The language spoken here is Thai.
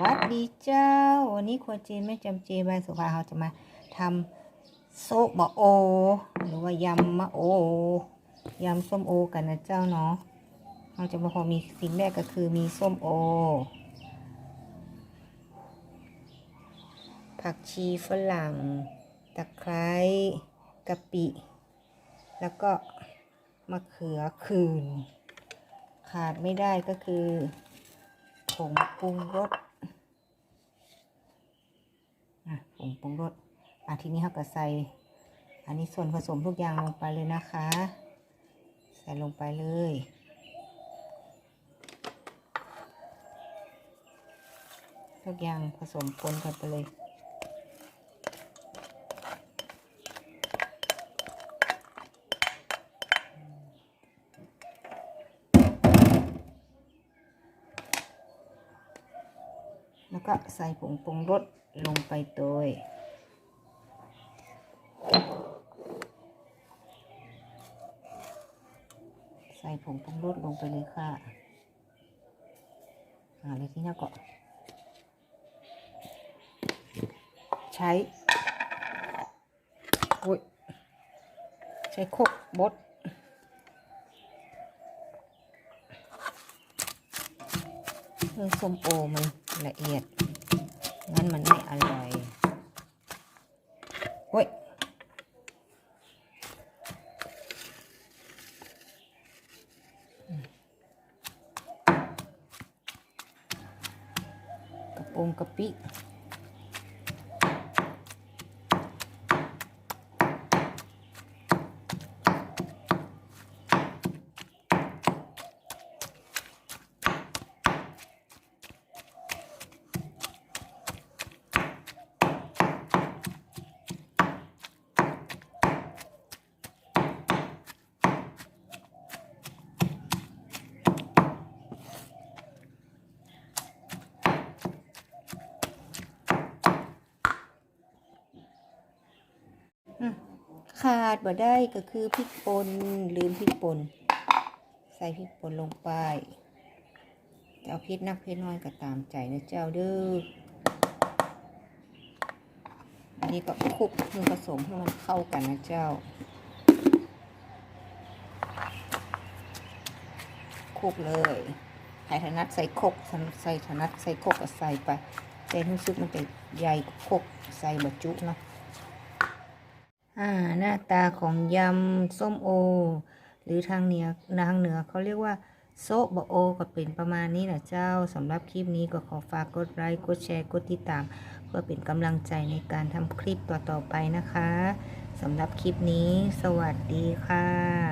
วัสดีเจ้า วันนี้ครัวจีนแม่จำเจบาสุภาเราจะมาทำโซบะโอ หรือว่ายำมะโอยำส้มโอกันนะเจ้าเนาะเราจะมาพอมีสิ่งแรกก็คือมีส้มโอ ผักชีฝรั่ง ตะไคร้กะปิ แล้วก็มะเขือคืน ขาดไม่ได้ก็คือผงปรุงรสอะผ งปรุงรสอะทีนี้เราก็ใส่ อันนี้ส่วนผสมทุกอย่างลงไปเลยนะคะ ใส่ลงไปเลย ทุกอย่างผสมปนกันไปเลยแล้วก็ใส่ผงปรุงรส ลงไปโดยใส่ผงปรุงรสลงไปเลยค่ะอ่าแล้วที่นี่ก็ใช้โอ้ยใช้โคกบดเรื่อส้มโอมันละเอียด งั้นมันไม่อร่อยเฮ้ยกระโปรงกระปิ ขาดบ่ได้ก็คือพริกป่นลืมพริกป่นใส่พริกป่นลงไปจะเอาพริกนักพริกน้อยก็ตามใจนะเจ้าเด้ออันนี้ก็คลุกมือผสมให้มันเข้ากันนะเจ้าคลุกเลยใครถนัดใส่คกใส่ถนัดใส่คกก็ใส่ไปแต่รู้สึกมันเป็นใหญ่คกใส่บะจุเนาะ อ่าหน้าตาของยำส้มโอ หรือทางเหนือทางเหนือเขาเรียกว่าโซบะโอก็เป็นประมาณนี้แหละเจ้าสำหรับคลิปนี้ก็ขอฝากกดไลค์กดแชร์กดติดตาม เพื่อเป็นกำลังใจในการทำคลิปต่อๆไปนะคะสำหรับคลิปนี้ สวัสดีค่ะ